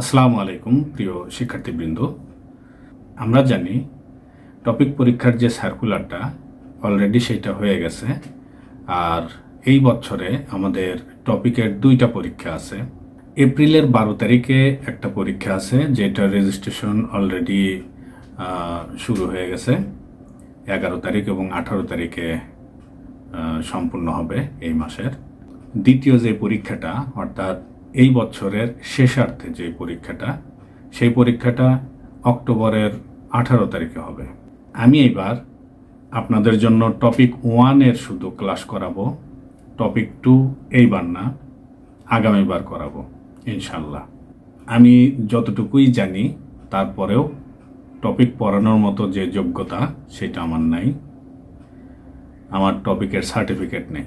আসসালামু আলাইকুম, প্রিয় শিক্ষার্থীবৃন্দ। আমরা জানি টপিক পরীক্ষার যে সার্কুলারটা অলরেডি সেটা হয়ে গেছে, আর এই বছরে আমাদের টপিকের দুইটা পরীক্ষা আছে। এপ্রিলের বারো তারিখে একটা পরীক্ষা আছে, যেটা রেজিস্ট্রেশন অলরেডি শুরু হয়ে গেছে। এগারো তারিখ এবং আঠারো তারিখে সম্পূর্ণ হবে এই মাসের। দ্বিতীয় যে পরীক্ষাটা, অর্থাৎ এই বছরের শেষার্থে যে পরীক্ষাটা, সেই পরীক্ষাটা অক্টোবরের আঠারো তারিখে হবে। আমি এবার আপনাদের জন্য টপিক ওয়ানের শুধু ক্লাস করাবো, টপিক টু এইবার না, আগামীবার করাবো, ইনশাল্লাহ। আমি যতটুকুই জানি, তারপরেও টপিক পড়ানোর মতো যে যোগ্যতা, সেটা আমার নাই। আমার টপিকের সার্টিফিকেট নেই।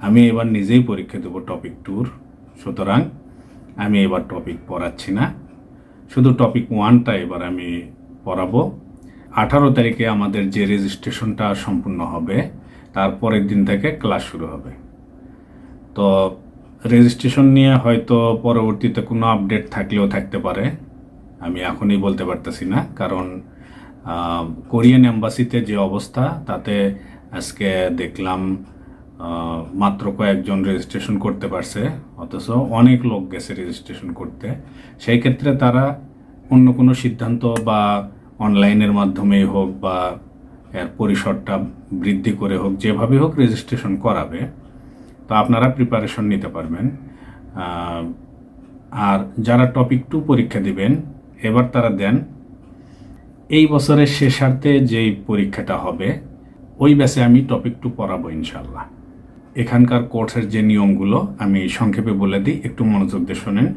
আমি এবার নিজেই পরীক্ষা দেবো টপিক ট্যুর সুতরাং আমি এবার টপিক পড়াচ্ছি না। শুধু টপিক ওয়ানটা এবার আমি পড়াবো। আঠারো তারিখে আমাদের যে রেজিস্ট্রেশনটা সম্পূর্ণ হবে, তার পরের দিন থেকে ক্লাস শুরু হবে। তো রেজিস্ট্রেশন নিয়ে হয়তো পরবর্তীতে কোনো আপডেট থাকলেও থাকতে পারে। আমি এখনই বলতে পারতেছি না, কারণ কোরিয়ান এম্বাসিতে যে অবস্থা, তাতে আজকে দেখলাম মাত্র কয়েকজন রেজিস্ট্রেশন করতে পারছে, অথচ অনেক লোক গেছে রেজিস্ট্রেশন করতে। সেই ক্ষেত্রে তারা অন্য কোনো সিদ্ধান্ত বা অনলাইনের মাধ্যমেই হোক বা এর পরিসরটা বৃদ্ধি করে হোক, যেভাবে হোক রেজিস্ট্রেশন করাবে, তো আপনারা প্রিপারেশন নিতে পারবেন। আর যারা টপিক টু পরীক্ষা দিবেন, এবার তারা দেন, এই বছরের শেষার্থে যেই পরীক্ষাটা হবে, ওই ব্যাচে আমি টপিক টু পড়াবো ইনশাল্লাহ এখানকার কোর্সের যে নিয়মগুলো আমি সংক্ষেপে বলে দিই, একটু মনোযোগ দিয়ে শোনেন।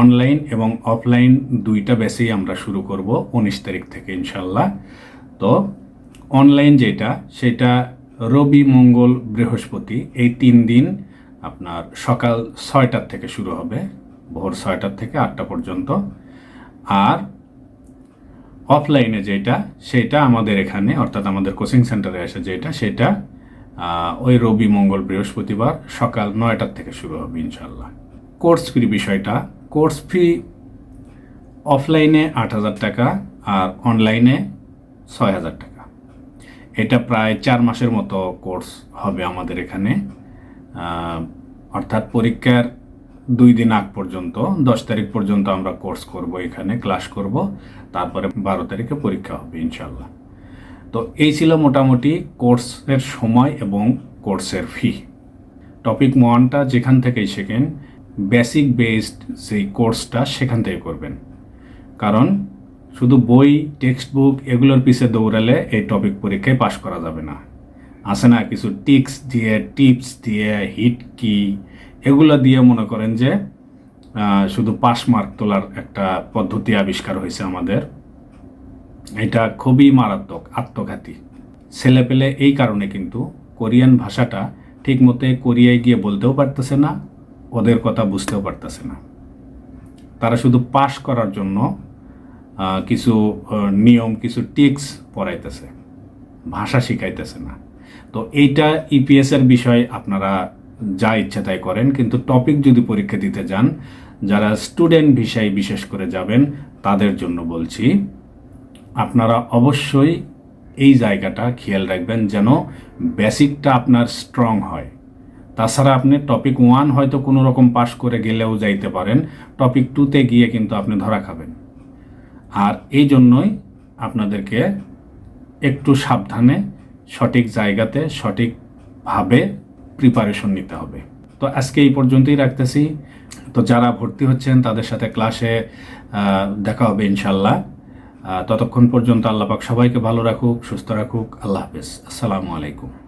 অনলাইন এবং অফলাইন দুইটা ব্যাচেই আমরা শুরু করব উনিশ তারিখ থেকে ইনশাল্লাহ তো অনলাইন যেটা, সেটা রবি, মঙ্গল, বৃহস্পতি, এই তিন দিন আপনার সকাল ছয়টার থেকে শুরু হবে, ভোর ছয়টার থেকে আটটা পর্যন্ত। আর অফলাইনে যেটা, সেটা আমাদের এখানে, অর্থাৎ আমাদের কোচিং সেন্টারে আসে যেটা, সেটা ওই রবি মঙ্গল বৃহস্পতিবার সকাল নয়টার থেকে শুরু হবে ইনশাল্লাহ কোর্স ফি বিষয়টা, কোর্স ফি অফলাইনে আট হাজার টাকা আর অনলাইনে ছয় হাজার টাকা। এটা প্রায় চার মাসের মতো কোর্স হবে আমাদের এখানে। অর্থাৎ পরীক্ষার দুই দিন আগ পর্যন্ত, দশ তারিখ পর্যন্ত আমরা কোর্স করব এখানে, ক্লাস করব। তারপরে বারো তারিখে পরীক্ষা হবে ইনশাল্লাহ তো এই ছিল মোটামুটি কোর্সের সময় এবং কোর্সের ফি। টপিক ওয়ানটা যেখান থেকেই শেখেন বেসিক বেসড যেই কোর্সটা সেখান থেকে করবেন। কারণ শুধু বই টেক্সট বুক এগুলোর পিছে দৌড়ালে এই টপিক পরীক্ষায় পাশ করা যাবে না। আছে না কিছু টিক্স দিয়ে, টিপস দিয়ে হিট কি এগুলো দিয়ে মনে করেন যে শুধু পাস মার্ক তোলার একটা পদ্ধতি আবিষ্কার হয়েছে আমাদের। এটা খুবই মারাত্মক আত্মঘাতী। ছেলে পেলে এই কারণে কিন্তু কোরিয়ান ভাষাটা ঠিক মতে কোরিয়ায় গিয়ে বলতেও পারতেছে না, ওদের কথা বুঝতেও পারতেছে না। তারা শুধু পাশ করার জন্য কিছু নিয়ম, কিছু টিক্স পড়াইতেছে, ভাষা শিখাইতেছে না। তো এইটা ইপিএসের বিষয় আপনারা যা ইচ্ছা তাই করেন, কিন্তু টপিক যদি পরীক্ষা দিতে যান, যারা স্টুডেন্ট ভিসায় বিশেষ করে যাবেন, তাদের জন্য বলছি আপনারা অবশ্যই এই জায়গাটা খেয়াল রাখবেন যেন বেসিকটা আপনার স্ট্রং হয়। তাছাড়া আপনি টপিক ওয়ান হয়তো কোনো রকম পাশ করে গেলেও যাইতে পারেন, টপিক টুতে গিয়ে কিন্তু আপনি ধরা খাবেন। আর এই জন্যই আপনাদেরকে একটু সাবধানে সঠিক জায়গাতে সঠিকভাবে প্রিপারেশন নিতে হবে। তো আজকে এই পর্যন্তই রাখতেছি। তো যারা ভর্তি হচ্ছেন তাদের সাথে ক্লাসে দেখা হবে ইনশাল্লাহ ততক্ষণ পর্যন্ত আল্লাপাক সবাইকে ভালো রাখুক সুস্থ রাখুক। আল্লাহ হাফেজ। আসসালামু আলাইকুম।